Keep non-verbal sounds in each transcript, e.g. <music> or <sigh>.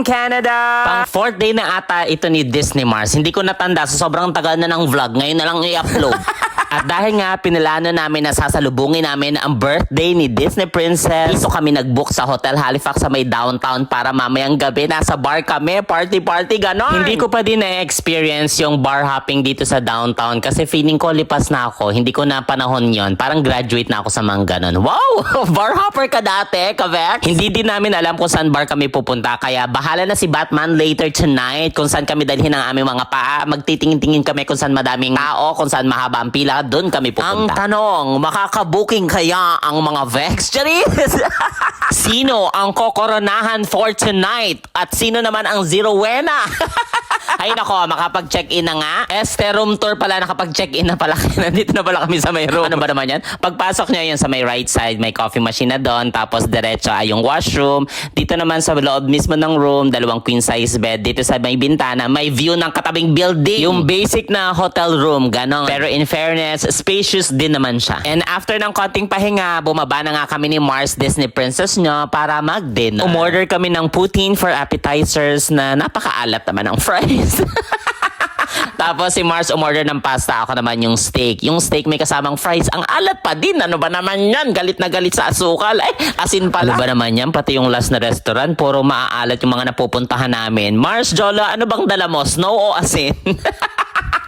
Canada! Pang fourth day na ata ito ni Disney Mars. Hindi ko natanda sa sobrang tagal na ng vlog. Ngayon na lang i-upload. <laughs> At dahil nga pinilano namin na sasalubungin namin ang birthday ni Disney Princess, dito kami nag-book sa Hotel Halifax sa may downtown para mamayang gabi nasa bar kami, party-party, ganon. Hindi ko pa din na-experience yung bar hopping dito sa downtown kasi feeling ko lipas na ako. Hindi ko na panahon yon. Parang graduate na ako sa mga ganon. Wow! <laughs> bar hopper ka dati, Kavex? Hindi din namin alam kung saan bar kami pupunta kaya bahala na si Batman later tonight kung saan kami dalhin ang aming mga paa. Magtitingin-tingin kami kung saan madaming tao, kung saan mahaba ang pila, doon kami pupunta. Ang tanong, makakabuking kaya ang mga Vex? Charis! <laughs> sino ang kokoronahan for tonight? At sino naman ang zero wena? <laughs> Ay nako, makapag-check-in na nga. Este room tour pala, nakapag-check-in na pala. <laughs> Nandito na pala kami sa may room. Ano ba naman yan? Pagpasok niya yun sa may right side, may coffee machine na doon. Tapos diretso ay yung washroom. Dito naman sa loob mismo ng room, dalawang queen size bed. Dito sa may bintana, may view ng katabing building. Yung basic na hotel room, ganon. Pero in fairness, spacious din naman siya. And after ng konting pahinga, bumaba na nga kami ni Mars Disney Princess nyo para mag-dinner. Umorder kami ng poutine for appetizers na napakaalat naman ang fries. <laughs> Tapos si Mars umorder ng pasta, ako naman yung steak. Yung steak may kasamang fries. Ang alat pa din. Ano ba naman yan? Galit na galit sa asukal. Eh, asin pala. Ano ba naman yan? Pati yung last na restaurant, puro maaalat yung mga napupuntahan namin. Mars, Jola, ano bang dala mo? Snow o asin? <laughs>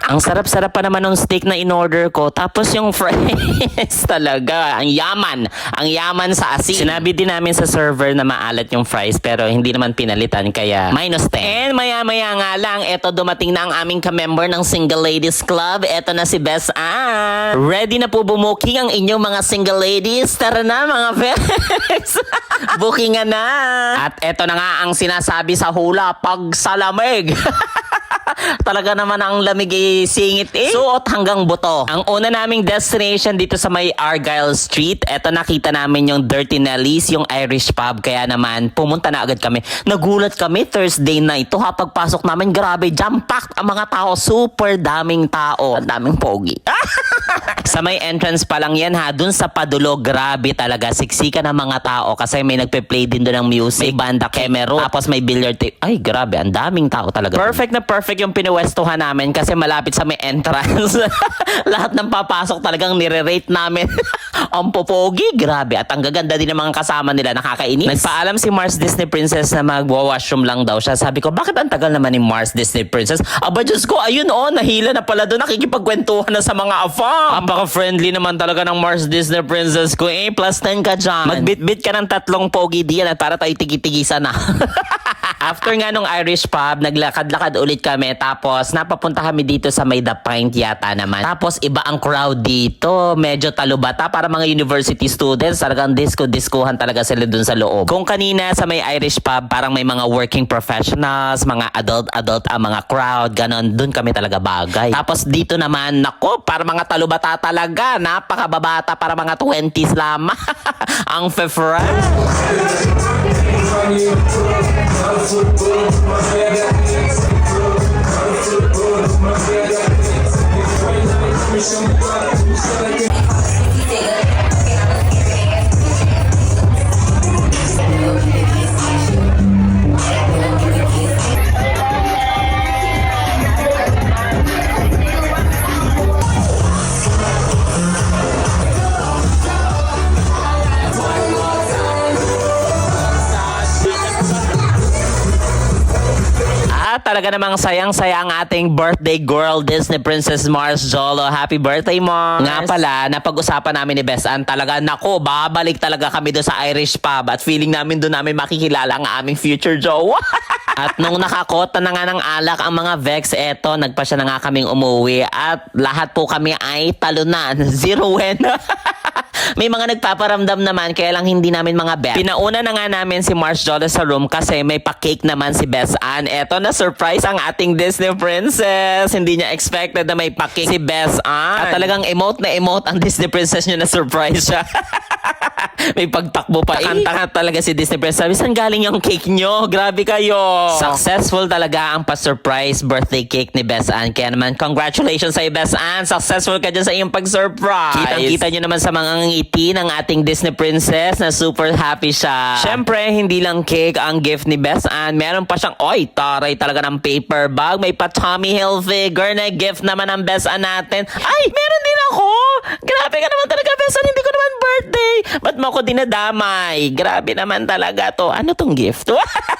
Ang sarap-sarap pa naman ng steak na in-order ko. Tapos yung <laughs> fries talaga. Ang yaman. Ang yaman sa asin. Sinabi din namin sa server na maalat yung fries pero hindi naman pinalitan kaya minus 10. And maya-maya nga lang, eto dumating na ang aming ka-member ng Single Ladies Club. Eto na si Bess Ann. Ready na po bumuking ang inyong mga single ladies? Tara na mga friends. <laughs> Bookingan na. At eto na nga ang sinasabi sa hula, pag sa lamig. <laughs> Talaga naman ang lamig eh, singit eh. Suot hanggang buto. Ang una naming destination dito sa may Argyle Street, eto nakita namin yung Dirty Nellies, yung Irish pub. Kaya naman, pumunta na agad kami. Nagulat kami Thursday night. To ha, pagpasok namin, grabe, jam-packed ang mga tao. Super daming tao. Ang daming pogi. <laughs> sa may entrance pa lang yan ha, dun sa padulo, grabe talaga. Siksika ng mga tao kasi may nagpe-play din doon ng music. May banda Kemero. Tapos may billiard tape. Ay, grabe, ang daming tao talaga. Perfect na perfect yung pinuwestuhan namin kasi malapit sa may entrance. <laughs> Lahat ng papasok talagang nire-rate namin. <laughs> ang popogi, grabe. At ang gaganda din ng mga kasama nila, nakakainis. Nagpaalam si Mars Disney Princess na mag-washroom lang daw siya. Sabi ko, bakit ang tagal naman ni Mars Disney Princess? Aba, Diyos ko, ayun oh, nahila na pala doon. Nakikipagkwentuhan na sa mga afam. Apaka-friendly naman talaga ng Mars Disney Princess ko. Eh, plus 10 ka dyan. Magbitbit ka ng tatlong pogi diyan at para tayo tigi-tigisan na. <laughs> <laughs> After nga nung Irish pub, naglakad-lakad ulit kami. Tapos, napapunta kami dito sa may The Pint yata naman. Tapos, iba ang crowd dito. Medyo talubata para mga university students. Talagang disco-discohan talaga sila dun sa loob. Kung kanina sa may Irish pub, parang may mga working professionals, mga adult-adult ang mga crowd, ganon. Dun kami talaga bagay. Tapos, dito naman, nako, para mga talubata talaga. Napakababata para mga 20s lamang. <laughs> ang fe-fresh. Thank you. Talaga namang sayang-saya ang ating birthday girl, Disney Princess Mars Jolo. Happy birthday, Mars! Nga pala, napag-usapan namin ni Best Ann talaga, nako, babalik talaga kami doon sa Irish pub at feeling namin doon namin makikilala ang aming future jowa. <laughs> at nung nakakota na nga ng alak ang mga Vex, eto, nagpa siya na nga kaming umuwi at lahat po kami ay talunan. <laughs> Zero win. <laughs> May mga nagpaparamdam naman kaya lang hindi namin mga bet. Pinauna na nga namin si Mars Jola sa room kasi may pa-cake naman si Bess Ann. Eto na surprise ang ating Disney princess. Hindi niya expected na may pa-cake si Bess Ann. At talagang emote na emote ang Disney princess niya na surprise siya. <laughs> <laughs> May pagtakbo pa eh. Kanta talaga si Disney Princess. Sabi, saan galing yung cake nyo? Grabe kayo. Successful talaga ang pa-surprise birthday cake ni Best Ann. Kaya naman, congratulations sa iyo, Best Ann. Successful ka dyan sa iyong pag-surprise. Kitang-kita nyo naman sa mga ngiti ng ating Disney Princess na super happy siya. Siyempre, hindi lang cake ang gift ni Best Ann. Meron pa siyang, oy, taray talaga ng paper bag. May pa Tommy Hilfiger na gift naman ang Best Ann natin. Ay, meron din ako. Grabe ka naman talaga, Best Ann. Hindi ko naman birthday. Ba't mo ako dinadamay? Grabe naman talaga to. Ano tong gift?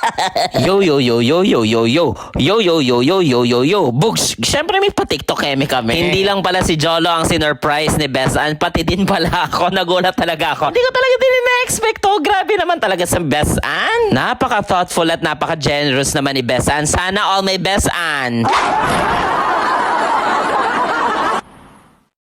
<laughs> yo, yo, yo, yo, yo, yo, yo. Yo, yo, yo, yo, yo, yo, yo. Bugs, syempre may pa-TikTok keme kami. Hindi lang pala si Jolo ang sinurprise ni Best Ann. Pati din pala ako. <laughs> Nagulat talaga ako. Hindi ko talaga din na-expect to. Grabe naman talaga sa Best Ann. Napaka-thoughtful at napaka-generous naman ni Best Ann. Sana all may Best Ann. <laughs>